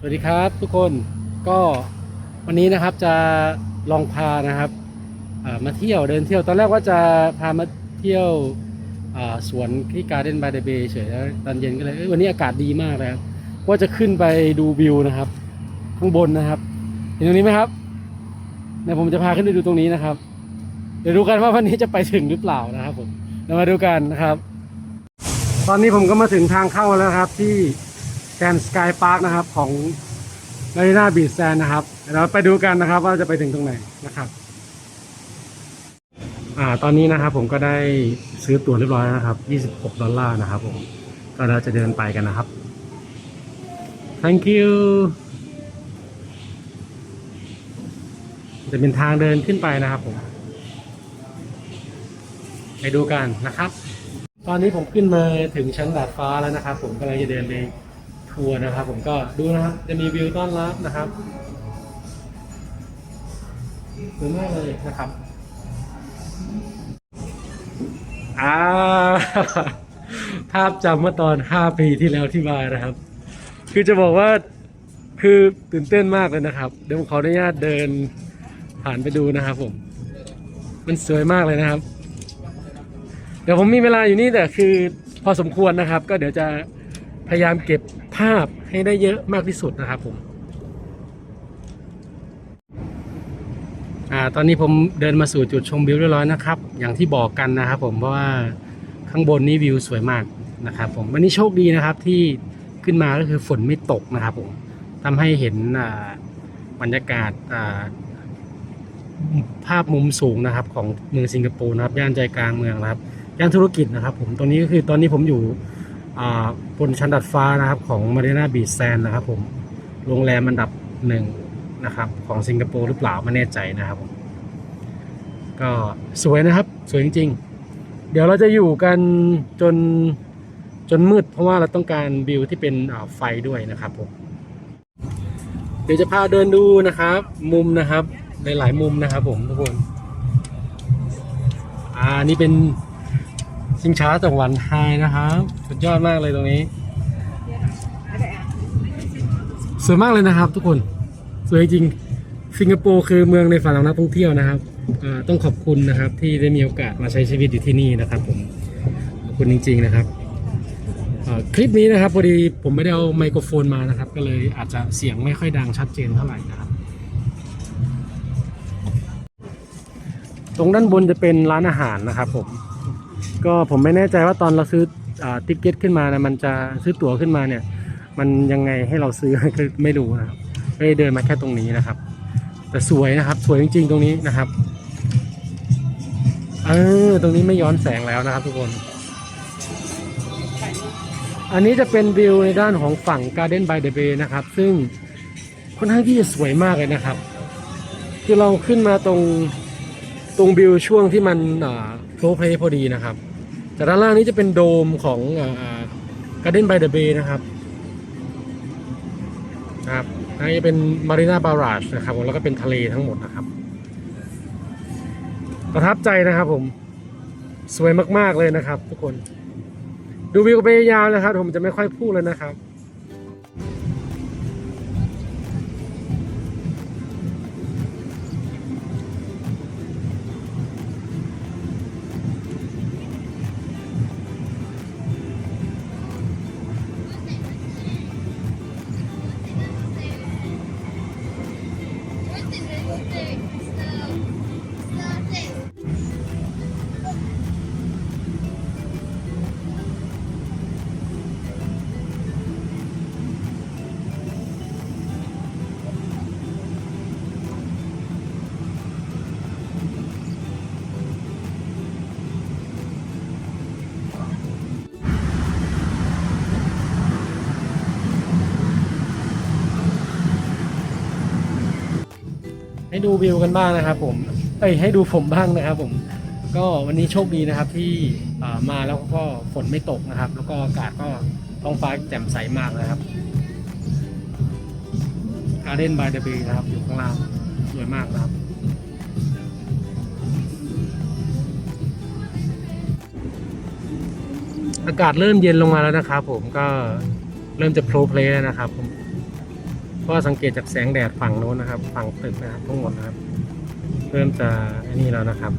สวัสดีครับทุกคนก็วันนี้นะครับจะลองพานะครับมาเที่ยวเดินเที่ยวตอนแรกว่าจะพามาเที่ยวสวนที่การ์เด้นบายเดเบย์เฉยแล้วตอนเย็นก็เลยเอ้ยวันนี้อากาศดีมากเลยครับว่าจะขึ้นไปดูวิวนะครับ ข้างบนนะครับ เห็นตรงนี้ไหมครับเดี๋ยวผมจะพาขึ้นไปดูตรงนี้นะครับ เดี๋ยวดูกันว่าวันนี้จะไปถึงหรือเปล่านะครับผมเรามาดูกันนะครับ ตอนนี้ผมก็มาถึงทางเข้าแล้วครับที่ แกนสกายพาร์คนะครับของมารีนาบีชแซนนะครับเดี๋ยวเราไปดูกันนะครับ ว่าจะไปถึงตรงไหนนะครับอ่าตอนนี้นะครับผมก็ได้ซื้อตั๋วเรียบร้อยนะครับ 26 ดอลลาร์นะครับผมก็เราจะเดินไปกันนะครับ thank you จะเป็นทางเดินขึ้นไปนะครับผม ไปดูกันนะครับ ตอนนี้ผมขึ้นมาถึงชั้นดาดฟ้าแล้วนะครับ ผมกำลังจะเดินไป ทัวร์นะครับ ผมก็ดูนะครับ จะมีวิวต้อนรับนะครับสวยมากเลยนะครับอ่าภาพจำเมื่อตอน 5 ปีที่แล้วที่มานะครับ คือจะบอกว่าคือตื่นเต้นมากเลยนะครับ เดี๋ยวผมขออนุญาตเดินผ่านไปดูนะครับผม มันสวยมากเลยนะครับ เดี๋ยวผมมีเวลาอยู่นี่แต่คือพอสมควรนะครับ ก็เดี๋ยวจะพยายามเก็บ ภาพให้ได้เยอะมากที่สุดนะครับผมอ่าตอนนี้ผมเดินมาสู่จุดชมวิวเรียบร้อยนะครับ อย่างที่บอกกันนะครับผมเพราะว่าข้างบนนี้วิวสวยมากนะครับผมวันนี้โชคดีนะครับที่ขึ้นมาก็คือฝนไม่ตกนะครับผมทำให้เห็นบรรยากาศภาพมุมสูงนะครับ ของเมืองสิงคโปร์นะครับย่านใจกลางเมืองนะครับย่านธุรกิจนะครับ ผมตรงนี้ก็คือตอนนี้ผมอยู่ บนชั้นดัดฟ้านะครับของมารีนาบีชแซนนะครับผมโรงแรมอันดับหนึ่งนะครับของสิงคโปร์หรือเปล่าไม่แน่ใจนะครับผมก็สวยนะครับสวยจริง ๆ เดี๋ยวเราจะอยู่กันจนจนมืด เพราะว่าเราต้องการวิวที่เป็นไฟด้วยนะครับผมเดี๋ยวจะพาเดินดูนะครับ มุมนะครับในหลายมุมนะครับผมทุกคนอ่านี่เป็น ชิงช้าจังหวัดไฮนะครับสุดยอดมากเลยตรงนี้ สวยมากเลยนะครับทุกคน สวยจริง สิงคโปร์คือเมืองในฝันของนักท่องเที่ยวนะครับต้องขอบคุณนะครับที่ได้มีโอกาสมาใช้ชีวิตอยู่ที่นี่นะครับผมขอบคุณจริง ๆนะครับคลิปนี้นะครับพอดีผมไม่ได้เอาไมโครโฟนมานะครับ ก็เลยอาจจะเสียงไม่ค่อยดังชัดเจนเท่าไหร่นะครับ ตรงด้านบนจะเป็นร้านอาหารนะครับผม ก็ผมไม่แน่ใจว่าตอนเราซื้ออติ๊กเก็ตขึ้นมานะมันจะซื้อตั๋วขึ้นมาเนี่ย มันยังไงให้เราซื้อก็ไม่รู้นะครับก็เลยเดินมาแค่ตรงนี้นะครับ แต่สวยนะครับ สวยจริงๆตรงนี้นะครับเออตรงนี้ไม่ย้อนแสงแล้วนะครับทุกคน อันนี้จะเป็นวิวในด้านของฝั่ง Garden by the Bay นะครับ ซึ่งค่อนข้างที่จะสวยมากเลยนะครับ คือเราขึ้นมาตรงตรงวิวช่วงที่มันโฟล์เพลย์พอดีนะครับ แต่ด้านล่างนี้จะเป็นโดมของการ์เด้นบเดอะเบย์นะครับครับอันนี้เป็นมารีนาบาราชนะครับผมแล้วก็เป็นทะเลทั้งหมดนะครับ ประทับใจนะครับผม สวยมากๆเลยนะครับ ทุกคน ดูวิวไปยาวนะครับผมจะไม่ค่อยพูดเลยนะครับ ให้ดูวิวกันบ้างนะครับ ผมเอ้ยให้ดูผมบ้างนะครับ ผม ก็วันนี้โชคดีนะครับที่มาแล้วก็ฝนไม่ตกนะครับ แล้วก็อากาศก็ท้องฟ้าแจ่มใสมากนะครับ Garden by the Bay นะครับ อยู่ข้างล่างสวยมากนะครับอากาศเริ่มเย็นลงมาแล้วนะครับ ผมก็เริ่มจะโปรเพลย์แล้วนะครับผม ราะว่าสังเกตจากแสงแดดฝั่งโน้นนะครับ ฝั่งตึกนะครับทั้งหมดนะครับ เริ่มจะไอ้นี่แล้วนะครับ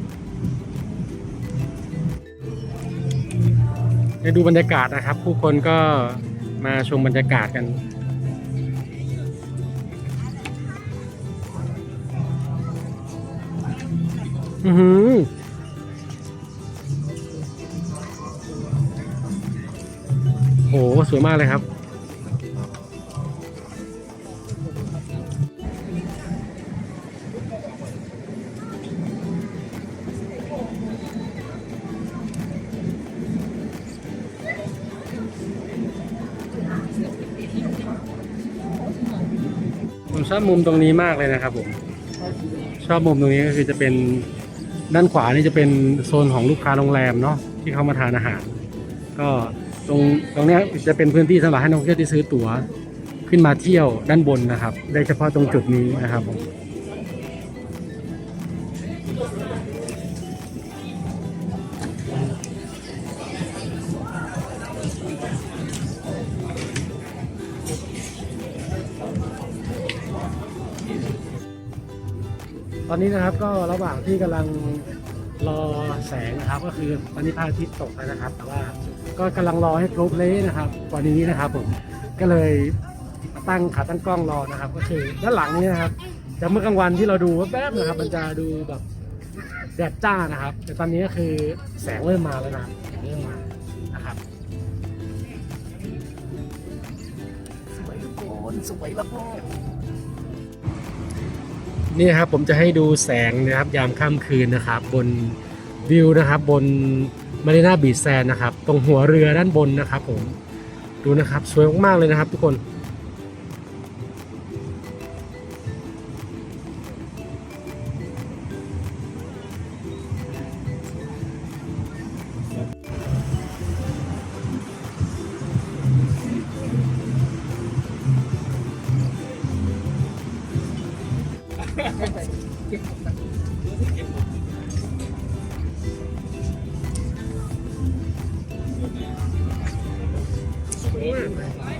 ได้ดูบรรยากาศนะครับ ผู้คนก็มาชมบรรยากาศกัน อือหือโหสวยมากเลยครับ ชอบมุมตรงนี้มากเลยนะครับผมชอบมุมตรงนี้ก็คือจะเป็นด้านขวานี่จะเป็นโซนของลูกค้าโรงแรมเนาะที่เขามาทานอาหาร ก็ตรงตรงนี้จะเป็นพื้นที่สำหรับให้นักท่องเที่ยวที่ซื้อตั๋วขึ้นมาเที่ยวด้านบนนะครับ ได้เฉพาะตรงจุดนี้นะครับผม ตอนนี้นะครับก็ระหว่างที่กำลังรอแสงนะครับ ก็คือตอนนี้พระอาทิตย์ตกแล้วนะครับ แต่ว่าก็กำลังรอให้ครบเลยนะครับว่านี้นะครับ ผมก็เลยตั้งขาตั้งกล้องรอนะครับ ก็คือด้านหลังนี้นะครับจากเมื่อกลางวันที่เราดูแป๊บๆนะครับ มันจะดูแบบแดดจ้านะครับ แต่ตอนนี้ก็คือแสงเริ่มมาแล้วนะแสงเริ่มมานะครับสวยทุกคนสวยมาก นี่นะครับผมจะให้ดูแสงนะครับยามค่ำคืนนะครับบนวิวนะครับบนมารีนาบีชแซนนะครับ ตรงหัวเรือด้านบนนะครับผมดูนะครับสวยมากๆเลยนะครับทุกคน ใ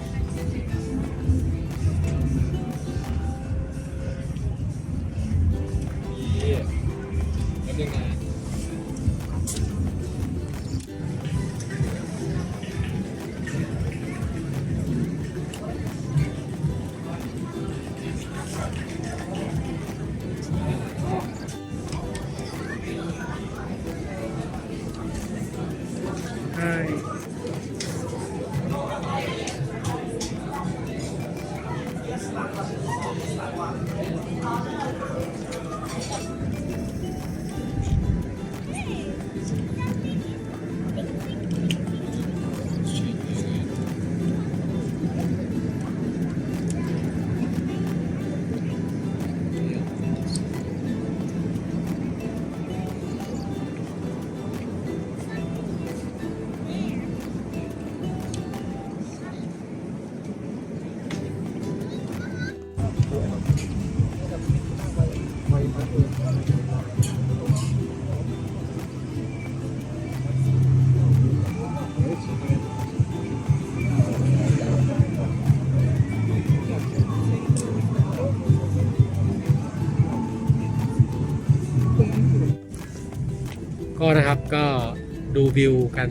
วิวกัน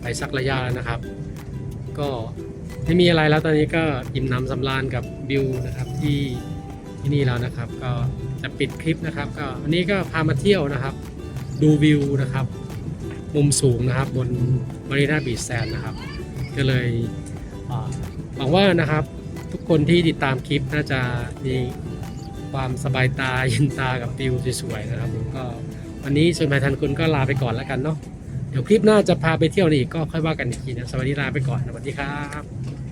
ไปสักระยะแล้วนะครับ ก็ไม่มีอะไรแล้วตอนนี้ก็อิ่มน้ำสำราญกับวิวนะครับที่ที่นี่แล้วนะครับ ก็จะปิดคลิปนะครับ ก็วันนี้ก็พามาเที่ยวนะครับ ดูวิวนะครับ มุมสูงนะครับบนมารีนาบีชแซนนะครับ ก็เลยหวังว่านะครับทุกคนที่ติดตามคลิปน่าจะมีความสบายตาเย็นตากับวิวสวยๆนะครับผมก็วันนี้ส่วนภายทันคุณก็ลาไปก่อนแล้วกันเนาะ เดี๋ยวคลิปหน้าจะพาไปเที่ยวนี่อีกก็ค่อยว่ากันอีกทีนะสวัสดีลาไปก่อนสวัสดีครับ